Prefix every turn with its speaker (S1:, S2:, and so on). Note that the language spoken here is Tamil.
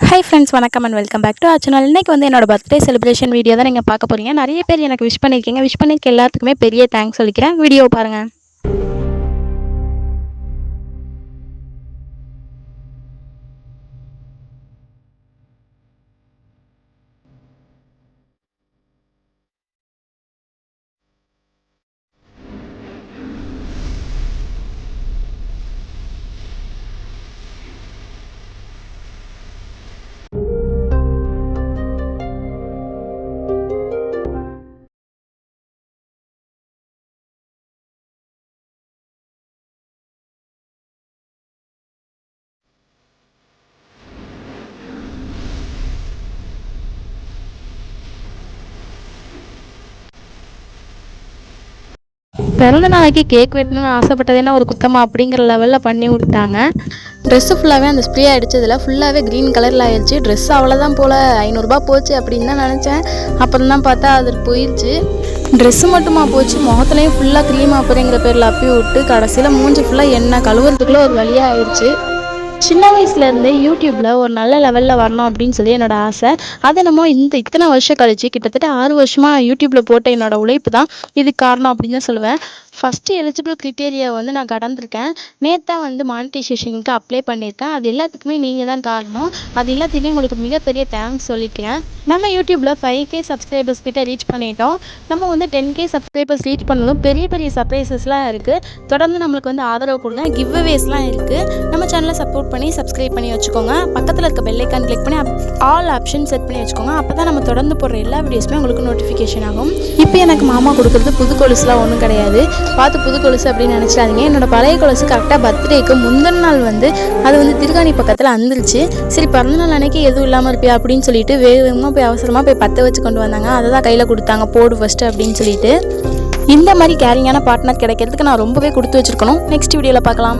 S1: ஹை ஃப்ரெண்ட்ஸ் வணக்கம் அண்ட் வெல்கம் பேக் டு ஆச்சனால் இன்றைக்கி வந்து என்னோட பர்த்டே செலிப்ரேஷன் வீடியோ தான் நீங்கள் பார்க்க போகிறீங்க நிறைய பேர் எனக்கு விஷ் பண்ணியிருக்கீங்க. விஷ் பண்ணியிருக்க எல்லாத்துக்குமே பெரிய தேங்க்ஸ் சொல்லிக்கிறேன். வீடியோ பாருங்கள் பிறந்த நாளைக்கு கேக் வெட்டணும்னு ஆசைப்பட்டது என்ன? ஒரு குத்தமாக அப்படிங்கிற லெவலில் பண்ணி விட்டாங்க ட்ரெஸ்ஸு ஃபுல்லாகவே அந்த ஸ்ப்ரே அடித்ததில் ஃபுல்லாகவே க்ரீன் கலரில் ஆயிடுச்சு. ட்ரெஸ் அவ்வளோதான் போல் ஐநூறுரூபா போச்சு அப்படின்னு தான் நினச்சேன். அப்புறம் தான் பார்த்தா அது போயிடுச்சு ட்ரெஸ்ஸு மட்டுமா போச்சு? முகத்துலையும் ஃபுல்லாக க்ரீம் அப்படிங்கிற பேரில் அப்பி விட்டு கடைசியில் மூஞ்சி ஃபுல்லாக எண்ணெய் கழுவுறதுக்குள்ளே ஒரு வழியாக ஆயிடுச்சு. சின்ன வயசுலேருந்தே யூடியூப்பில் ஒரு நல்ல லெவலில் வரணும் அப்படின்னு சொல்லி என்னோட ஆசை. அது என்னமோ இந்த இத்தனை வருஷம் கழிச்சு கிட்டத்தட்ட ஆறு வருஷமாக யூடியூப்பில் போட்ட என்னோட உழைப்பு தான். இதுக்கு காரணம் அப்படின்னு தான் சொல்லுவேன். ஃபஸ்ட்டு எலிஜிபிள் க்ரிட்டேரியா வந்து நான் கடந்திருக்கேன். நேற்று தான் வந்து மானிட்டைசேஷனுக்கு அப்ளை பண்ணியிருக்கேன். அது எல்லாத்துக்குமே நீங்கள் தான் காரணம். அது எல்லாத்துக்குமே உங்களுக்கு மிகப்பெரிய தேங்க்ஸ் சொல்லிக்கிறேன். நம்ம யூடியூப்பில் ஃபைவ் கே சப்ஸ்கிரைபர்ஸ் கிட்டே ரீச் பண்ணிட்டோம். நம்ம வந்து டென் கே சப்ஸ்கிரைபர்ஸ் ரீச் பண்ணதும் பெரிய பெரிய சர்ப்ரைசஸ்லாம் இருக்குது தொடர்ந்து நம்மளுக்கு வந்து ஆதரவு கொடுங்க. கிவ் அவேஸ்லாம் இருக்குது நம்ம சேனலை சப்போர்ட் பண்ணி சப்ஸ்கிரைப் பண்ணி வச்சுக்கோங்க. பக்கத்தில் இருக்க பெல்லைக்கான் கிளிக் பண்ணி ஆல் ஆப்ஷன் செட் பண்ணி வச்சுக்கோங்க. அப்போ தான் நம்ம தொடர்ந்து போடுற எல்லா வீடியோஸுமே உங்களுக்கு நோட்டிஃபிகேஷன் ஆகும். இப்போ எனக்கு மாமா கொடுக்குறது புது கொலுசுலாம் ஒன்றும் கிடையாது. பார்த்து புது கொலுசு அப்படின்னு நினச்சிடாதீங்க. என்னோட பழைய கொலுசு கரெக்டாக பர்த்டேக்கு முந்தின நாள் வந்து அது வந்து திருகாணி பக்கத்தில் வந்துருச்சு சரி பிறந்த நாள் அன்னைக்கு எதுவும் இல்லாமல் இருப்பியா அப்படின்னு சொல்லிட்டு வேகமாக போய் அவசரமாக போய் பற்ற வச்சு கொண்டு வந்தாங்க. அதை தான் கையில் கொடுத்தாங்க போடு ஃபஸ்ட்டு அப்படின்னு சொல்லிட்டு. இந்த மாதிரி கேரிங்கான பார்ட்னர் கிடைக்கிறதுக்கு நான் ரொம்பவே கொடுத்து வச்சிருக்கணும். நெக்ஸ்ட் வீடியோவில் பார்க்கலாம்.